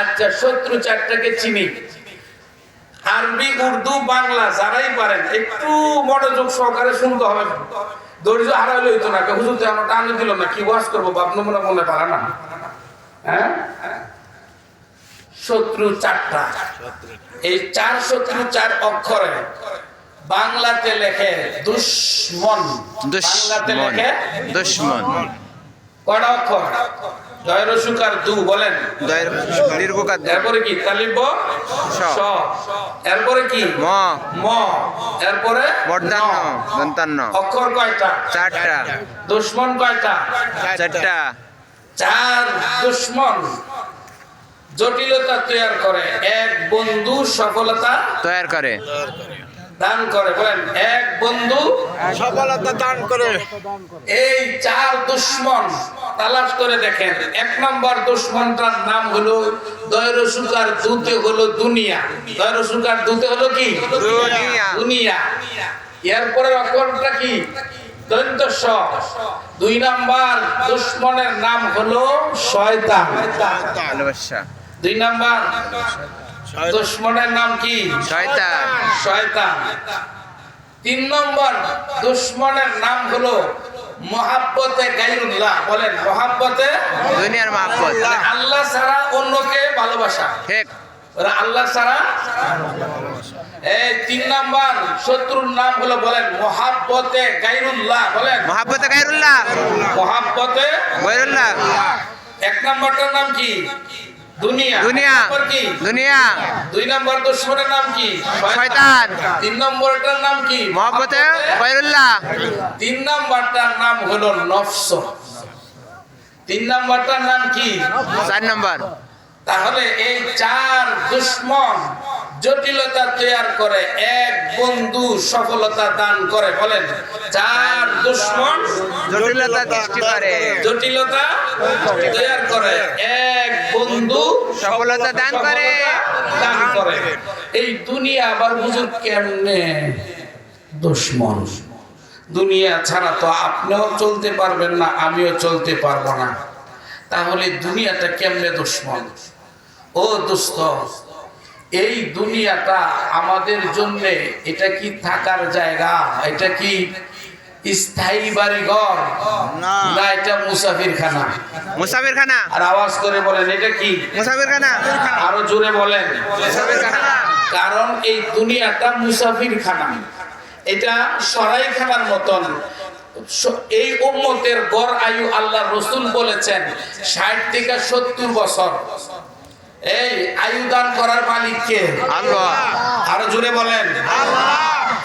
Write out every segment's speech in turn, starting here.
আচ্ছা শত্রু চারটাকে চিনি। আরবি উর্দু বাংলা যারাই পারেন একটু মনোযোগ সহকারে শুনতে হবে। ধৈর্য হারাইলে হইতো না হুজুর তো আমার টানে দিল না কি ওয়াজ করব বাপন মনে মনে পারে না। হ্যাঁ? শত্রু চারটা। এই চার শত্রু চার অক্ষরে বাংলাতে লেখে দুশ্মন। বাংলাতে লেখে দুশ্মন। কয়টা অক্ষর। দু বলেন। দীর্ঘকার এরপরে কি? তালিব স। স। এরপরে কি? ম। ম। এরপরে? দন্তান্ন। অক্ষর কয়টা? চারটা। দুশ্মন কয়টা? চারটা। চার দুশ্মন। জটিলতা তৈরি করে। এক বন্ধু সফলতা তৈরি করে। দান করে। বলেন এক বন্ধু সফলতা দান করে। এই চার দুশ্মন তালাশ করে দেখেন এক নম্বর দুশ্মনটার নাম হলো দয়রসুকার দূতে হলো দুনিয়া। দয়রসুকার দূতে হলো কি? দুনিয়া। দুনিয়া। এরপরে অক্ষরটা কি? দৈন্ত দুই নাম্বার দুশ্মনের নাম হলো শয়তান। দুই নাম্বার দুশ্মনের নাম কি? শয়তান। শয়তান। তিন নম্বর দুশ্মনের নাম হলো মহাব্বতে গাইরুল্লাহ বলেন মহাব্বতে দুনিয়ার মাহফত আল্লাহ ছাড়া অন্যকে ভালোবাসা? ঠিক। ওরা আল্লাহ ছাড়া এই তিন নাম্বার শত্রুর নাম হলো বলেন মহাব্বতে গাইরুল্লাহ বলেন। মহাব্বতে গায়রুল্লাহ মহাব্বতে গায়রুল্লাহ এক নম্বরটার নাম কি? দুনিয়া। দুনিয়া। এক নম্বর কি? দুনিয়া। দুই নম্বর দুশ্মনের নাম কি? শয়তান। তিন নম্বরটার নাম কি? মহাব্বতে তিন নাম্বারটার নাম হলো নফস। তিন নাম্বারটার নাম কি? চার নম্বর। তাহলে এই চার দুশ্মন জটিলতা তৈরি করে এক বন্ধু সফলতা দান করে বলেন। চার দুশ্মন জটিলতা সৃষ্টি করে। জটিলতা তৈরি করে এক বন্ধু সফলতা দান করে। দান করে। এই দুনিয়া আবার হুজুর কেমনে? দুশ্মন। দুনিয়া ছাড়া তো আপনিও চলতে পারবেন না আমিও চলতে পারব না। তাহলে দুনিয়াটা কেমনে দুশ্মন? ও দুস্থ এই দুনিয়াটা আমাদের জন্য এটা কি থাকার জায়গা? এটা কি স্থায়ী বাড়িঘর? না। না এটা মুসাফির খানা মুসাফির খানা আর আওয়াজ করে বলেন এটা কি? মুসাফির খানা আরও জোরে বলেন। মুসাফির খানা কারণ এই দুনিয়াটা মুসাফির খানা এটা সরাই খানার মতন এই উম্মতের গড় আয়ু আল্লাহ রসুল বলেছেন ষাট থেকে সত্তর বছর। এই আয়ু দান করার মালিককে আল্লাহ। আরও জোরে বলেন।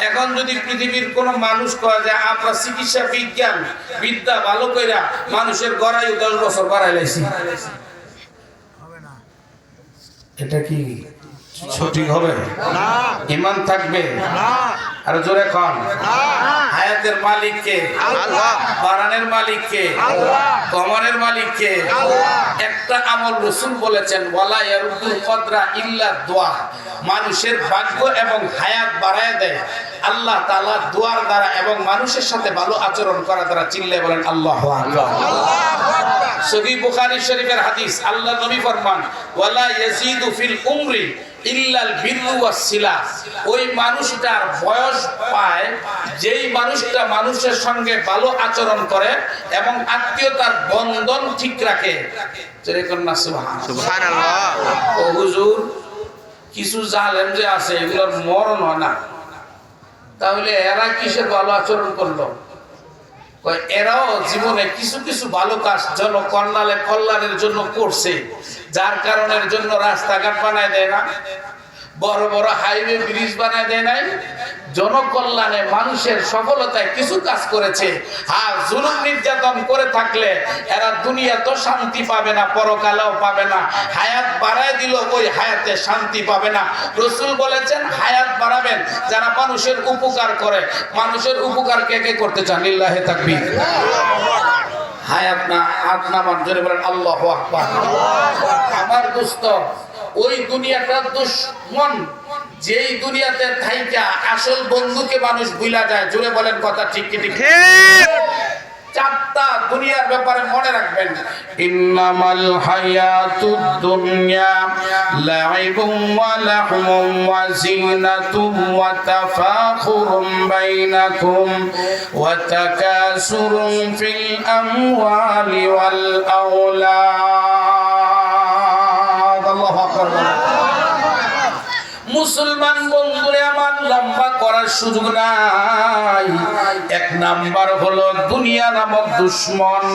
এখন যদি পৃথিবীর কোন মানুষ কয় যে আমরা চিকিৎসা বিজ্ঞান বিদ্যা ভালো কইরা মানুষের গড়ায়ু দশ বছর বাড়াই লাইছি। এটা কি সঠিক হবে? না। ইমান থাকবে? আর জোরে খান হায়াতের মালিককে আল্লাহ। বারানের মালিককে কমরের মালিককে একটা আমল রসুল বলেছেন ওয়ালা ইয়ারুদ্দুল কদরা ইল্লা দোয়া। মানুষের ভাগ্য এবং হায়াত বাড়ায় দেয়। আল্লাহ তাআলা দোয়ার দ্বারা এবং মানুষের সাথে ভালো আচরণ করা দ্বারা চিল্লে বলেন আল্লাহ সহি বুখারী শরীফের হাদিস আল্লাহ নবী ফরমান ওয়ালা ইয়াজিদু ফিল উমরি। ইল্লাল সিলা। ওই মানুষটার বয়স পায় যেই মানুষটা মানুষের সঙ্গে ভালো আচরণ করে এবং আত্মীয়তার বন্ধন ঠিক রাখে। হুজুর কিছু জালেম যে আছে এগুলোর মরণ হয় না। তাহলে এরা কিসের ভালো আচরণ করল? এরাও জীবনে কিছু কিছু ভালো কাজ জন কল্যাণে কল্যাণের জন্য করছে। যার কারণের জন্য রাস্তাঘাট বানায় দেয় না, বড় বড় হাইওয়ে, ব্রিজ বানায় দেয় নাই। জনকল্যাণে মানুষের সফলতায় কিছু কাজ করেছে। আর জুলুম নির্যাতন করে থাকলে এরা দুনিয়া তো শান্তি পাবে না, পরকালেও পাবে না। হায়াত বাড়ায় দিল, ওই হায়াতে শান্তি পাবে না। রসুল বলেছেন, হায়াত বাড়াবেন যারা মানুষের উপকার করে। মানুষের উপকার কে কে করতে চান? ইল্লাহে তাকবীর। হায়াত না হাত নামান জোরে বলেন, আল্লাহ আমার দোস্ত, ওই দুনিয়াটা দুশ্মন, যেই দুনিয়াতে থাইকা আসল বন্ধুকে মানুষ ভুলা যায় জুড়ে বলেন কথা ঠিক কি ঠিক। চারটা দুনিয়ার ব্যাপারে মনে রাখবেন ইন্নামাল হায়াতুদ দুনিয়া, লাইবুম ওয়া লাহমুম ওয়া জিনাতুম ওয়া তাফাখুরুম বাইনাকুম ওয়া তাকাসুরুম ফিল আমওয়ালি ওয়াল আওলাদ। মুসলমান বন্ধুরে আমার লম্বা করার সুযোগ নাই। এক নাম্বার হলো দুনিয়া নামক দুশ্মন।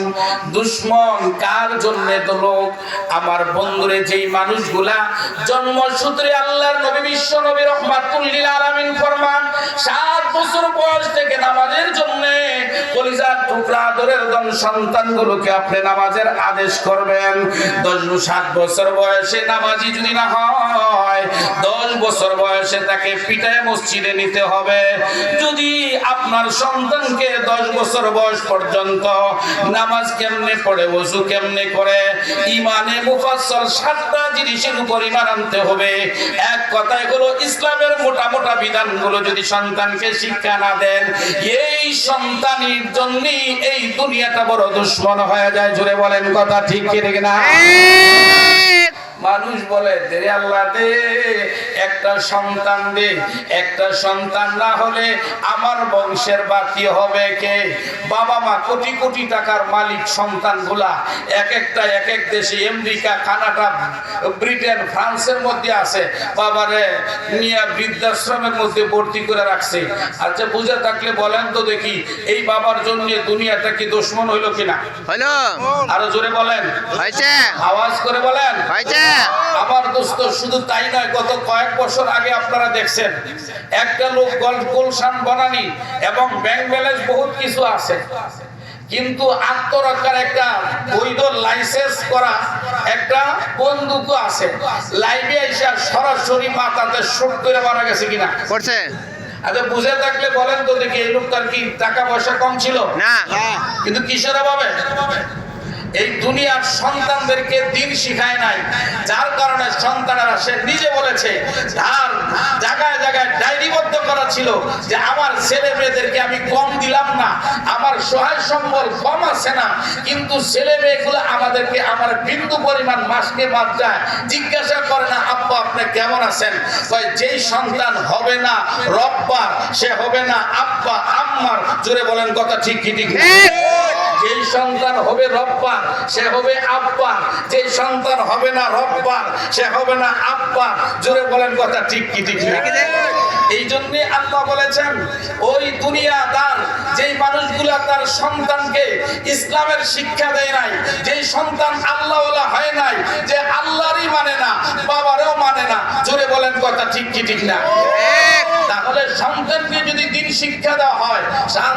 দুশ্মন কার জন্য তো লোক? আমার বন্ধুরে যেই মানুষগুলা জন্মসূত্রে আল্লাহর নবী বিশ্ব নবী রহমাতুল্লিল আলামিন ফরমান সাত বছর বয়স থেকে নামাজের জন্য কলিজার টুকরা আদরের দন সন্তানগুলোকে আপনি নামাজের আদেশ করবেন। দশ সাত বছর বয়সে নামাজি যদি না হয়, দশ বছর বয়সে তাকে পিটায় মসজিদে নিতে হবে। যদি আপনার সন্তানকে দশ বছর বয়স পর্যন্ত নামাজ কেমনে পড়ে, ওযু কেমনে করে ইমানে মুফাসসল সাতটা জিনিসের উপর ইমান আনতে হবে। এক কথায় হলো ইসলামের মোটা মোটা বিধানগুলো যদি সন্তানকে শিক্ষা না দেন। এই সন্তানের জন্য এই দুনিয়াটা বড় দুশ্মন হয়ে যায় জুড়ে বলেন কথা ঠিক কি না? মানুষ বলে দে আল্লাহ দে একটা সন্তান দে। একটা সন্তান না হলে আমার বংশের বাকি হবে কে? বাবা মা কোটি কোটি টাকার মালিক সন্তানগুলা এক একটা এক এক দেশে আমেরিকা কানাডা ব্রিটেন ফ্রান্সের মধ্যে আছে। বাবারে নিয়ে বৃদ্ধাশ্রমের মধ্যে ভর্তি করে রাখছে। আচ্ছা বুঝে থাকলে বলেন তো দেখি এই বাবার জন্য দুনিয়াটা কি দুশ্মন হইল কিনা? হলো আরও জোরে বলেন। হয়েছে। আওয়াজ করে বলেন। হয়েছে। আমার দোস্ত শুধু তাই নয় গত কয়েক বছর আগে আপনারা দেখছেন একটা লোক গল্ফ গুলশান বনানি এবং ব্যাংক ব্যালেন্স বহুত কিছু আছে। কিন্তু আত্মরক্ষার একটা বৈধ লাইসেন্স করা একটা বন্দুকও আছে। লাইভে এসে সরাসরি মাথাতে শুট করে মারা গেছে কিনা? করছে আচ্ছা বুঝে থাকলে বলেন তো দেখি এই লোকটার কি টাকা পয়সা কম ছিল? না। কিন্তু কিসের অভাবে? এই দুনিয়ার সন্তানদেরকে দিন শিখায় নাই, যার কারণে সন্তানেরা সে নিজে বলেছে তার জায়গায় জায়গায় ডায়েরিবদ্ধ করা ছিল যে আমার ছেলে মেয়েদেরকে আমি কম দিলাম না, আমার সহায় সম্বল কম আছে না, কিন্তু ছেলে মেয়েগুলো আমাদেরকে আমার বিন্দু পরিমাণ মাসকে মাস যায়, জিজ্ঞাসা করে না, আব্বা, আপনি কেমন আছেন? কয়, যেই সন্তান হবে না রব্বার, সে হবে না আব্বা, আম্মার। জোরে বলেন কথা ঠিক কি ঠিক। সন্তান হবে রব্বা সে হবে আব্বা যেই সন্তান হবে না রব্বা সে হবে না আব্বা জোরে বলেন কথা ঠিক কি ঠিক এই জন্য আল্লাহ বলেছেন ওই দুনিয়াদার যেই মানুষগুলা তার সন্তানকে ইসলামের শিক্ষা দেয় নাই যেই সন্তান আল্লাহওয়ালা হয় নাই যে আল্লাহরই মানে না বাবারও মানে না। জোরে বলেন কথা ঠিক কি ঠিক না? তাহলে সন্তানকে যদি দিন শিক্ষা দেওয়া হয়।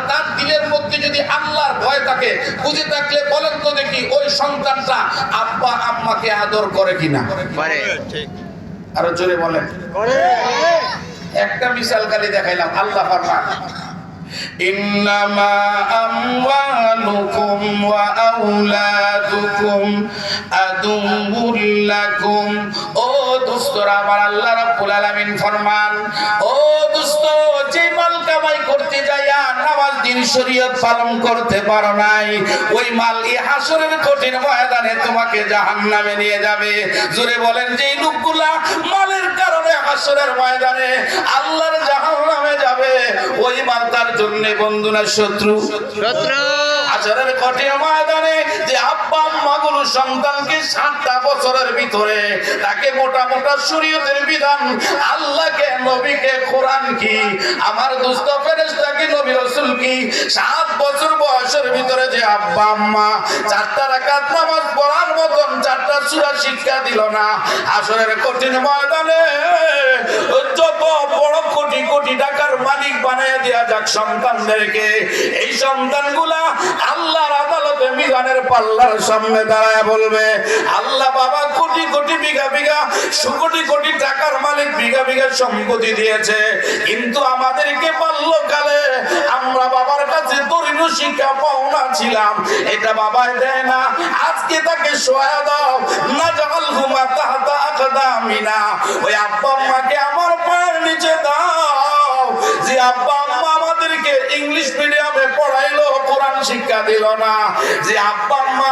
তার দিলের মধ্যে যদি আল্লাহর ভয় থাকে বুঝে থাকলে বলেন তো দেখি ওই সন্তানটা আব্বা আম্মাকে আদর করে কিনা? আরও জোরে বলেন। একটা মিসাল খালি দেখাইলাম আল্লাহ ফরমান। ও দোস্তরা আমার আল্লাহ রাব্বুল আলামিন ফরমান ও শরীয়ত পালন করতে পারো নাই। ওই মাল ই হাসরের কঠিন ময়দানে তোমাকে জাহান্নামে নিয়ে যাবে। জোরে বলেন যে লোকগুলা মালের কারণে হাসরের ময়দানে আল্লাহর জাহান্নামে যাবে, ওই মাল তার জন্য বন্ধু না শত্রু? শত্রু। হাসরের কঠিন ময়দানে যে আব্বা আম্মা গুলো সন্তানকে সাতটা বছরের ভিতরে তাকে মোটা মোটা শরীয়তের বিধান, আল্লাহকে, নবীকে, কোরআন কি, আমার দুস্থ ফেরেশতা কি, নবী রাসূল কি, সাত বছর বয়সের ভিতরে যে আব্বা আম্মা চারটা রাকাত নামাজ পড়ার মতন চারটা সূরা শিক্ষা দিল না আসরের কঠিন ময়দানে, যত বড় কোটি কোটি যাক সন্তানদেরকে, এই সন্তানগুলা আল্লাহর আদালতে মিজানের পাল্লার সামনে দাঁড়ায় বলবে, আল্লাহ বাবা কোটি কোটি বিঘা বিঘা, কোটি কোটি টাকার মালিক বিঘা বিঘা সম্পত্তি দিয়েছে, কিন্তু আমাদেরকে বাল্যকালে আমরা বাবার কাছে তরিণ শিক্ষা পাওনা ছিলাম, এটা বাবাই দেয় না, আজকে তাকে সহায় দাও, না জাল ঘুমা তাহাতা আকদামিনা ওই আব্বা আম্মাকে আমার পায়ের নিচে দাও, যে আব্বা ইংলিশ মিডিয়ামে পড়াইলো কোরআন শিক্ষা দিল না। যে আব্বা